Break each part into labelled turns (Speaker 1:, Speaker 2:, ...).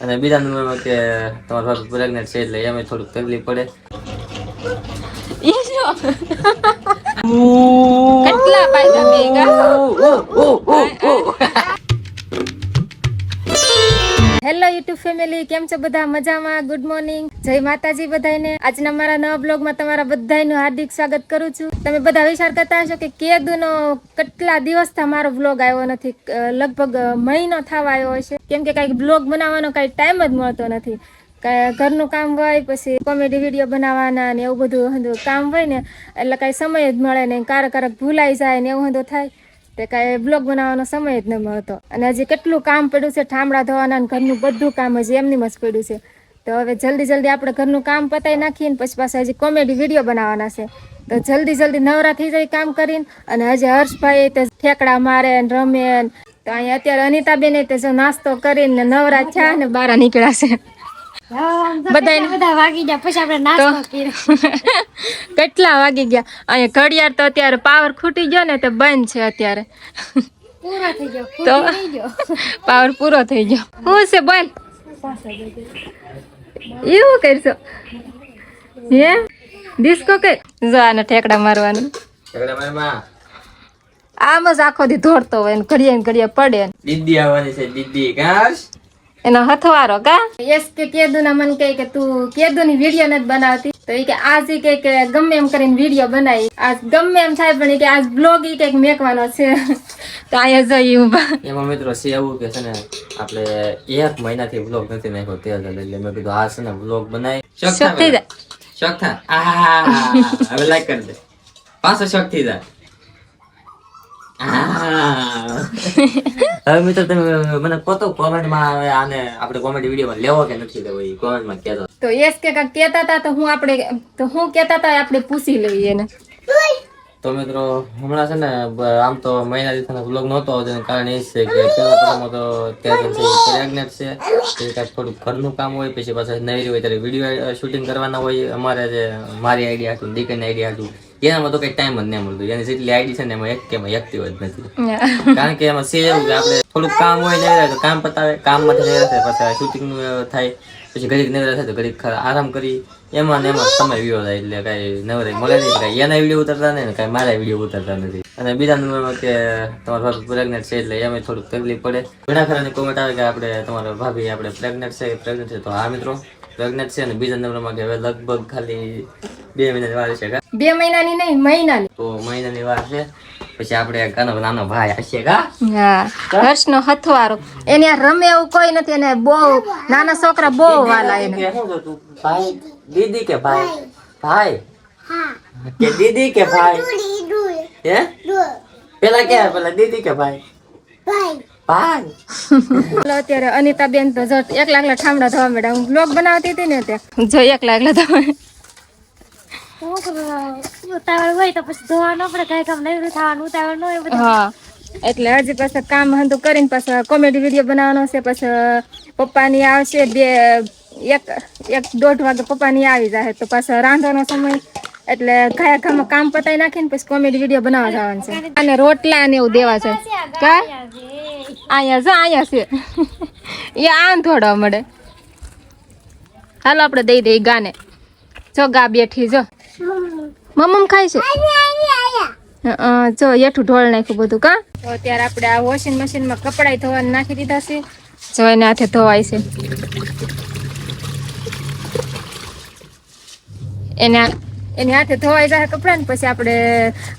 Speaker 1: અને બીજા નંબરમાં કે તમારા ભાભી પ્રેગ્નેન્ટ છે એટલે એમાં થોડુંક તકલીફ પડે?
Speaker 2: કેટલા પાયદા ભેગા હેલો યુટ્યુબ ફેમિલી, કેમ છો બધા? મજામાં? ગુડ મોર્નિંગ જય માતાજી બધાને આજના મારા નવા બ્લોગમાં તમારા બધાનું હાર્દિક સ્વાગત કરું છું. તમે બધા વિચાર કરતા હશો કે કેદુનો કેટલા દિવસથી મારો બ્લોગ આવ્યો નથી? લગભગ મહિનો થવા આવ્યો હશે. કેમ કે કાંઈક બ્લોગ બનાવવાનો કાંઈ ટાઈમ જ મળતો નથી. ઘરનું કામ હોય, પછી કોમેડી વીડિયો બનાવવાના ને એવું બધું બધું કામ હોય ને, એટલે કાંઈ સમય જ મળે નહીં. કારક કારક ભૂલાઈ જાય ને એવું બધું થાય. તે કાંઈ બ્લોગ બનાવવાનો સમય જ ન હતો અને હજી કેટલું કામ પડ્યું છે ઠામડા ધોવાના ઘરનું બધું કામ હજી એમની જ પડ્યું છે. તો હવે જલ્દી જલ્દી આપણે ઘરનું કામ પતાવી નાખીએ ને પછી પાછા હજી કોમેડી વીડિયો બનાવવાના છે. તો જલ્દી જલ્દી નવરા થઈ જાય કામ કરીને અને હજી હર્ષભાઈ તે ઠેકડા મારે ને રમે તો અહીંયા અત્યારે અનિતાબેન તે નાસ્તો કરીને નવરા થયા ને બારા નીકળ્યા છે.
Speaker 3: બધા વાગી ગયા પછી આપણે નાસ્તો
Speaker 2: કેટલા વાગી ગયા? અહીંયા ઘડિયાળ તો અત્યારે પાવર ખૂટી ગયો ને તો બંધ છે અત્યારે.
Speaker 3: પૂરો થઈ ગયો
Speaker 2: તો
Speaker 3: ખૂટી નહીં ગયો.
Speaker 2: પાવર પૂરો થઈ ગયો. હું છે બોલ? એવું કરશો? હે? ડિસ્કો કે? જો આને ઠેકડા મારવાનું. આમ જ આખો દી ધોડતો હોય ને ઘડિયા ને ઘડીએ પડે
Speaker 1: દીદી આવવાની છે દીદી. કાશ?
Speaker 2: એનો હથવારો કા? યસ કે કેદુ ના મન કહે કે તું કેદુ ની વીડિયો નથી બનાવતી. તો એ કે આજ કે કે ગમે એમ કરીને વીડિયો બનાવી. આજ ગમે એમ થાય પણ કે આજ બ્લોગ ઈ કંઈક મેકવાનો છે. તો આયા જઈ ઊભા.
Speaker 1: એમાં મિત્રો છે એવું કે છે ને આપણે એક મહિનાથી બ્લોગ નથી નાખ્યો તે જ એટલે મેં કીધું આ છે ને બ્લોગ બનાવી. શોખ
Speaker 2: જાય.
Speaker 1: શોખ થાય? હવે લાઈક કરી દે. પાછો શોખ થઈ જાય. હવે મિત્રો તમે મને કહો કોમેન્ટમાં હવે આને આપણે કોમેડી વિડીયોમાં લેવો કે નથી લેવો એ કોમેન્ટમાં કહેતો
Speaker 2: તો યસ કે કાંઈક કહેતા હતા તો હું આપણે તો હું કહેતા હતા આપણે પૂછી લઈએ એને.
Speaker 1: તો મિત્રો હમણાં છે ને આમ તો મહિના દિવસનો વ્લોગ નહોતો આવતો કારણ એ છે કે પહેલા પહેલામાં તો ત્યારે પ્રેગ્નેટ છે. તે કાંઈક થોડું ઘરનું કામ હોય પછી પાછા નવરી હોય ત્યારે વીડિયો શૂટિંગ કરવાના હોય. અમારે જે મારી આઈડિયા હતું દીકરીની આઈડિયા હતું. એનામાં તો કઈ ટાઈમ જ નહીં મળતો. એની જેટલી આઈડી છે ને એમાં એક કે એકતી જ નથી. કારણ કે એમાં સેવ કે આપણે થોડુંક કામ હોય નહીં તો કામ પતાવે કામમાંથી નહીં રહે પછી શૂટિંગનું થાય પછી ઘડીક નવરા થાય તો ઘડીક આરામ કરી. એમાં ને એમાં સમય વિયો થાય એટલે કાંઈ નવરાય મળે નહીં કાંઈ એના વીડિયો ઉતરતા નહીં કાંઈ મારા વીડિયો ઉતરતા નથી. અને બીજા નંબરમાં કે તમારા ભાભી પ્રેગ્નેન્ટ છે એટલે એમાં થોડુંક તકલીફ પડે. ઘણા ખરાની કોમેન્ટ આવે કે આપણે તમારા ભાભી આપણે પ્રેગ્નેન્ટ છે પ્રેગ્નેન્ટ છે તો હા મિત્રો. પ્રેગ્નેન્ટ છે અને બીજા નંબરમાં કે હવે લગભગ ખાલી બે મહિનાની વાર છે કા?
Speaker 2: બે મહિનાની નહીં મહિનાની.
Speaker 1: તો મહિનાની વાર છે. પછી આપણે કાનો નાનો ભાઈ હશે કા?
Speaker 2: હા હર્ષનો હથવારો. એને આ રમે એવું કોઈ નથી એને બહુ નાના છોકરા બહુ વાલા એને?
Speaker 1: ભાઈ દીદી કે ભાઈ? ભાઈ? કે દીદી કે ભાઈ? હે? પેલા કે પેલા દીદી કે ભાઈ? ભાઈ.
Speaker 2: અત્યારે અનિતાબેન તો જો એકલા એકલા ઠામડા થવા મેડા હું બ્લોગ બનાવતી હતી ને ત્યાં. જો એકલા એકલા થવા
Speaker 3: ઉતાવળ હોય તો પછી ધોવાનું ન પડે. કાંઈ કામ નહીં થવાનું ઉતાવળ ન હોય બધું.
Speaker 2: હા. એટલે હજી પાછા કામ હંધું કરીને પાછા કોમેડી વીડિયો બનાવવાનો છે. પછી પપ્પાની આવશે બે એક એક દોઢ વાગે પપ્પાની આવી જાય. તો પાછા રાંધવાનો સમય. એટલે ઘાયા ખામાં કામ પતાવી નાખીને પછી કોમેડી વીડિયો બનાવવા જવાનું છે. અને રોટલા ને એવું દેવા છે. કા? અહીંયા જો, અહીંયા છે. એ આન થોડો મળે. હાલો, આપણે દઈ દઈ ગાને. જો, ગા બેઠી, જો. મમ્મ ખાય છે? જો એઠું ઢોળ નાખ્યું બધું, કા? તો અત્યારે આપણે આ વોશિંગ મશીનમાં કપડાય ધોવાને નાખી દીધા છે. જો, એને હાથે ધોવાય છે. એને એની હાથે ધોવાઈ જાય કપડાં ને પછી આપણે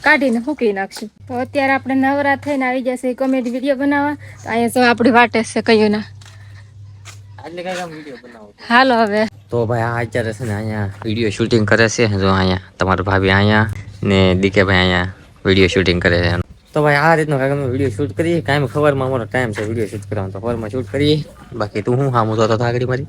Speaker 2: કાઢીને મૂકી નાખશું. તો અત્યારે આપણે નવરા થઈને આવી જશે કોમેડી વીડિયો બનાવવા. તો અહીંયા જો આપણી વાટે છે કયું ના હાલો હવે.
Speaker 1: તો ભાઈ આ અત્યારે છે ને અહીંયા વીડિયો શૂટિંગ કરે છે. જો અહીંયા તમારો ભાભી અહીંયા ને દીકે ભાઈ અહીંયા વીડિયો શૂટિંગ કરે છે. તો ભાઈ આ રીતનો કાંઈક અમે વીડિયો શૂટ કરીએ. કાંઈ ખબરમાં અમારો ટાઈમ છે વીડિયો શૂટ કરવાનો. તો ખબરમાં શૂટ કરીએ. બાકી તું હું હા સામું તો આગળ મારી.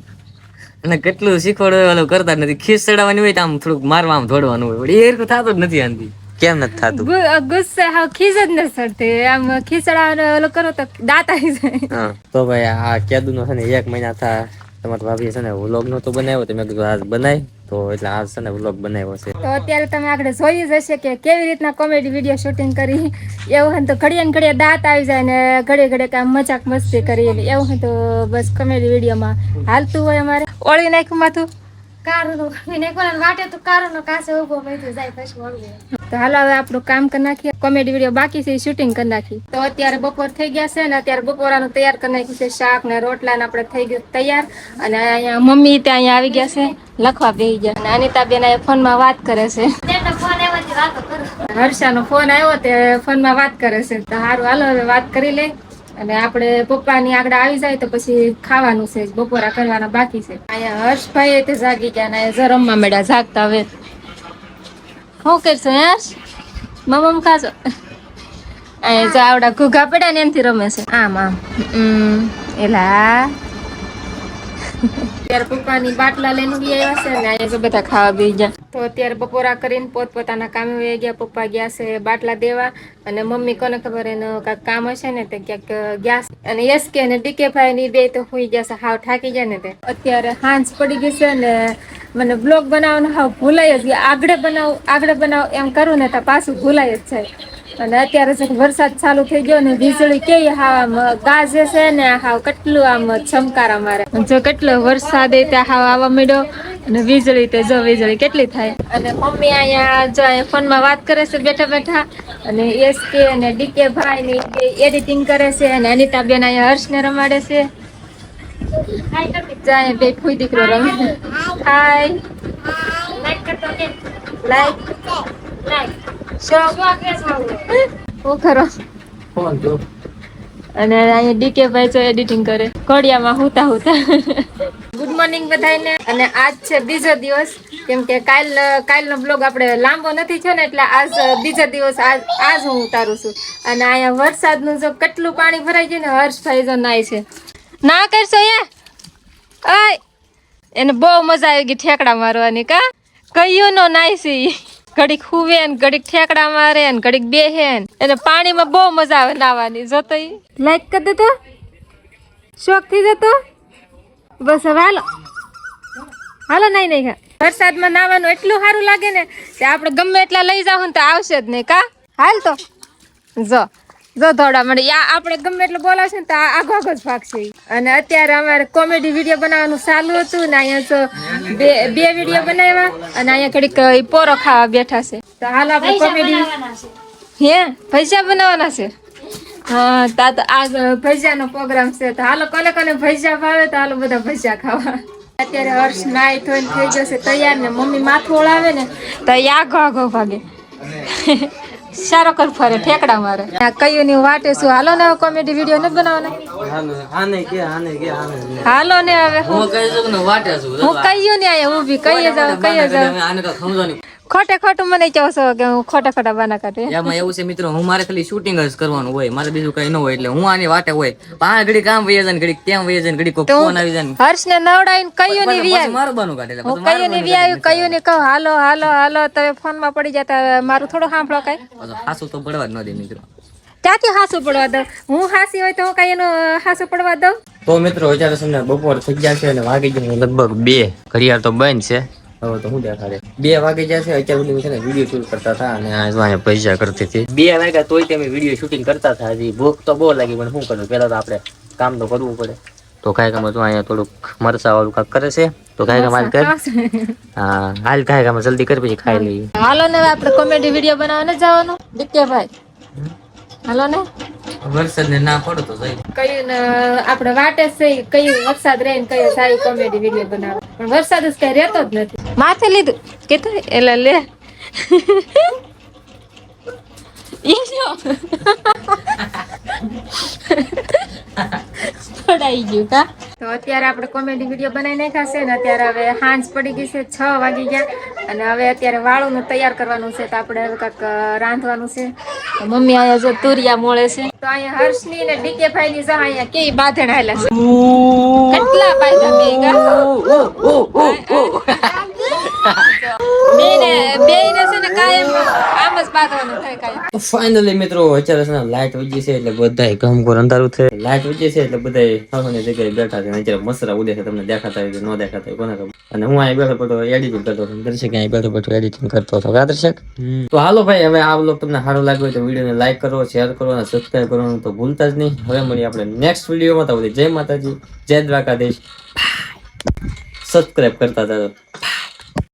Speaker 1: અને કેટલું શીખવાડો ઓલું કરતા નથી. ખીસ ચડાવવાની હોય તો આમ થોડુંક મારવા આમ ધોડવાનું હોય. એ રીતનું થતું જ નથી આનથી. કેમ નથી થતું?
Speaker 2: ગુસ્સે હા ખીસ જ નથી ચડતી. આમ ખીચડા ઓલો કરો તો દાંત આવી જાય.
Speaker 1: તો ભાઈ આ કેદુનો છે ને એક મહિના થા તમારા ભાભી છે ને વ્લોગ તો બનાવ્યો તો મેં કીધું આ બનાય. તો એટલે આ છે ને વ્લોગ બનાવ્યો છે.
Speaker 2: તો અત્યારે તમે આગળ જોઈ જ હશે કે કેવી રીતના કોમેડી વીડિયો શૂટિંગ કરી. એવું હોય તો ઘડીએ ને ઘડીએ દાંત આવી જાય ને ઘડીએ ઘડીએ કામ મજાક મસ્તી કરી. એવું હોય તો બસ કોમેડી વિડીયોમાં હાલતું હોય અમારે. ઓળી નાખ્યું માથું.
Speaker 3: કારુનો એને વાટે તો કારુનો કાસે ઊભો બેઠો જાય પછી વળગે
Speaker 2: તો હાલો હવે આપણું કામ કરી નાખીએ. કોમેડી વીડિયો બાકી છે શૂટિંગ કરી નાખી. તો અત્યારે બપોર થઈ ગયા છે ને અત્યારે બપોરાનું તૈયાર કરી નાખ્યું છે શાક ને રોટલા ને આપણે થઈ ગયું તૈયાર. અને અહીંયા મમ્મી ત્યાં અહીંયા આવી ગયા છે લખવા બેસી ગયા. અને અનિતાબેન અહીંયા ફોનમાં વાત કરે છે.
Speaker 3: તેનો ફોન એમાંથી વાતો કરું.
Speaker 2: હર્ષાનો ફોન આવ્યો તે ફોનમાં વાત કરે છે. તો સારું હાલો હવે વાત કરી લે અને આપણે પપ્પાની આગળ આવી જાય તો પછી ખાવાનું છે, બપોરા કરવાના બાકી છે. અહીંયા હર્ષભાઈ તે જાગી ગયા ને જો રમવા મળ્યા જાગતા હવે. શું કરશો, હર્ષ? મમ્મ ખાશો? અહીંયા જો આવડા ઘૂઘા પડ્યા ને એનાથી રમે છે. આમ આમ. એલા. ત્યારે પપ્પાની બાટલા લઈને બી આવ્યા છે ને અહીંયા બધા ખાવા બી ગયા. તો અત્યારે બપોરા કરીને પોતપોતાના કામે વહી ગયા, પપ્પા ગયા છે બાટલા દેવા અને મમ્મી કોને ખબર એનું કાંઈક કામ હશે ને તે ક્યાંક ગયા છે. અને યસ કે અને ડીકે ભાઈ ની બે તો હુઈ ગયા છે, હાવ થાકી ગયા ને તે. અત્યારે હાંસ પડી ગઈ છે ને મને બ્લોગ બનાવવાનો હાવ ભૂલાય જ ગયા. આગળ બનાવ આગળ બનાવ એમ કરું ને તો પાછું ભૂલાય જ જાય. અને અત્યારે છે વરસાદ ચાલુ થઈ ગયો ને વીજળી કેવી હાવ આમ ગાજે છે ને હાવ કેટલું આમ ચમકારા મારે. જો કેટલો વરસાદ એ ત્યાં હાવ આવવા માંડ્યો અને વીજળી તે જો વીજળી કેટલી થાય. અને મમ્મી અહીંયા જો અહીંયા ફોનમાં વાત કરે છે બેઠા બેઠા. અને એસ કે અને ડીકે ભાઈ ની એડિટિંગ કરે છે અને અનિતાબેન અહીંયા હર્ષને રમાડે છે. જાય બે ફૂઈ દીકરો રમે. હાય
Speaker 3: લાઈક કરતો કે.
Speaker 2: લાઈક
Speaker 3: લાઈક
Speaker 2: હું ખરો.
Speaker 1: ફોન જો
Speaker 2: અને અહીંયા ડીકે ભાઈ જો એડિટિંગ કરે. કોડિયામાં હુતા હુતા. ગુડ મોર્નિંગ બધાને અને આજ છે બીજો દિવસ. કેમ કે કાલ કાલનો બ્લોગ આપણે લાંબો નથી થયો ને એટલે આજ બીજો દિવસ આજ આજ હું ઉતારું છું. અને અહીંયા વરસાદનું જો કેટલું પાણી ભરાઈ ગયું ને હર્ષભાઈ જો નાય છે. ના કરશો એ? એને બહુ મજા આવી ગઈ ઠેકડા મારવાની કા? કયું નો નાય છે. ઘડીક હુવે ને ઘડીક ઠેકડા મારે ને ઘડીક બેહે એને પાણીમાં બહુ મજા આવે નાવાની જોતો ઈ? લાઈક કરી દેતો? શોખ થઈ જતો? બસ હવે હાલો. હાલો નહીં નહીં વરસાદમાં નાવાનું એટલું સારું લાગે ને કે આપણે ગમે એટલા લઈ જાવ ને તો આવશે જ નહીં કા? હાલ તો. જો. જો થોડા મને આપણે ગમે એટલું બોલાવશે તો આગો આગો જ ભાગશે અને અત્યારે અમારે કોમેડી વીડિયો બનાવવાનું ચાલુ હતું ને અહીંયા તો બે બે વીડિયો બનાવ્યા અને અહીંયા ઘડીક પોરો ખાવા બેઠા છે. તો હાલ આપણે કોમેડી હે? પૈસા બનાવવાના છે? હા તા તો આ ભજીયાનો પ્રોગ્રામ છે. તો હાલો કોને કોને ભજીયા ભાવે તો હાલો બધા ભજીયા ખાવા. અત્યારે હર્ષ નાઈ ધોઈને થઈ જશે તૈયાર ને મમ્મી માથું ઓળાવે ને તો આગો આગો ભાગે. સારો કર ફરે ઠેકડા મારે. આ કયું ની વાટે શું હાલો ને કોમેડી વીડિયો ન બનાવવાના?
Speaker 1: હાને કે હાને કે હાને
Speaker 2: હાલો ને હવે. હું
Speaker 1: હું કહી શકું ને વાટે છું
Speaker 2: હું કયું ને આયા ઊભી કઈ જાવ કઈ જાવ
Speaker 1: આને તો સમજવાની
Speaker 2: ખોટે ખોટું મને કહો છો કે હું ખોટા ખોટા બાના કાઢે
Speaker 1: એમાં? એવું છે મિત્રો હું મારે ખાલી શૂટિંગ જ કરવાનું હોય મારે બીજું કઈ ન હોય એટલે હું આની વાટે હોય. પણ ઘડી કામ વહી જાય ઘડી તેમ વહી જાય ઘડી
Speaker 2: કોક
Speaker 1: ફોન આવી જાય ને.
Speaker 2: હર્ષ ને નવડાવીને કયું ની
Speaker 1: પછી મારું બાનું કાઢે
Speaker 2: હું કયું ને વિયાવી કયું ની કહું? હાલો હાલો હાલો તમે ફોનમાં પડી જતા મારું થોડું સાંભળો કઈ.
Speaker 1: હાસુ તો પડવા જ ન દે મિત્રો.
Speaker 2: ક્યાંથી હાસુ પડવા દઉં? હું હાસી હોય તો હું કઈ એનું હાસુ પડવા દઉં?
Speaker 1: તો મિત્રો અત્યારે છે બપોર થઈ ગયા છે અને વાગી ગયા લગભગ બે. ઘડિયાળ તો બંધ છે. હવે તો શું દેખાડે. બે વાગે છે અત્યાર સુધી છે ને વીડિયો શૂટ કરતા હતા અને આજમાં અહીંયા પૈસા કરતી હતી. બે વાગ્યા તોય તમે વીડિયો શૂટિંગ કરતા હતા હજી. ભૂખ તો બહુ લાગી પણ શું કરું પેલા તો આપણે કામ તો કરવું પડે. તો કાંઈ કામ તો અહીંયા થોડુંક મરસા વાળું કાંક કરે છે. તો કાંઈ કામ હાલ કર. હા હાલ કાંઈ કામ જલ્દી કર પછી ખાઈ લઈએ.
Speaker 2: હાલો ને આપણે કોમેડી વીડિયો બનાવવા ને જવાનું. ભાઈ હાલો ને?
Speaker 1: વરસાદ ને ના પડતો જાય.
Speaker 2: કયું ને આપણે વાટે છે કયું વરસાદ રહે ને કયો સારી કોમેડી વીડિયો બનાવે. પણ વરસાદ જ કઈ રહેતો જ નથી. માથે લીધું. કેતો એટલે લે. પડાઈ ગયું કા? તો અત્યારે આપણે કોમેડી વીડિયો બનાવી નાખ્યા છે ને અત્યારે હવે હાંજ પડી ગઈ છે છ વાગી ગયા. અને હવે અત્યારે વાળું તૈયાર કરવાનું છે તો આપણે હવે કાંઈક રાંધવાનું છે. મમ્મી અહીંયા જો તુરિયા મોળે છે. તો અહીંયા હર્ષની ને ડીકે ભાઈ ની જા અહીંયા કેવી બાંધણ આવેલા છે. કેટલા પાયદા બે
Speaker 1: તો ફાઇનલી મિત્રો અત્યારે છે ને લાઇટ વધી છે એટલે બધાય ઘમઘોર અંધારું છે. લાઇટ વજી છે એટલે બધાય સામાન્ય જગ્યાએ બેઠા છે અત્યારે મસરા ઉડે છે તમને દેખાતા હોય કે ન દેખાતા હોય કોને ખબર? અને હું અહીં બેઠો બેઠો એડિટિંગ કરતો હતો. દર્શક અહીં બેઠો બેઠો એડિટિંગ કરતો હતો. કા દર્શક? તો હાલો ભાઈ હવે આ બ્લોગ તમને સારો લાગ્યો હોય તો વિડીયોને લાઈક કરો શેર કરો અને સબસ્ક્રાઈબ કરવાનું તો ભૂલતા જ નહીં. હવે મળીએ આપણે નેક્સ્ટ વિડીયોમાં તો બધી જય માતાજી જય દ્વારકાધીશ. સબસ્ક્રાઈબ કરતા હતા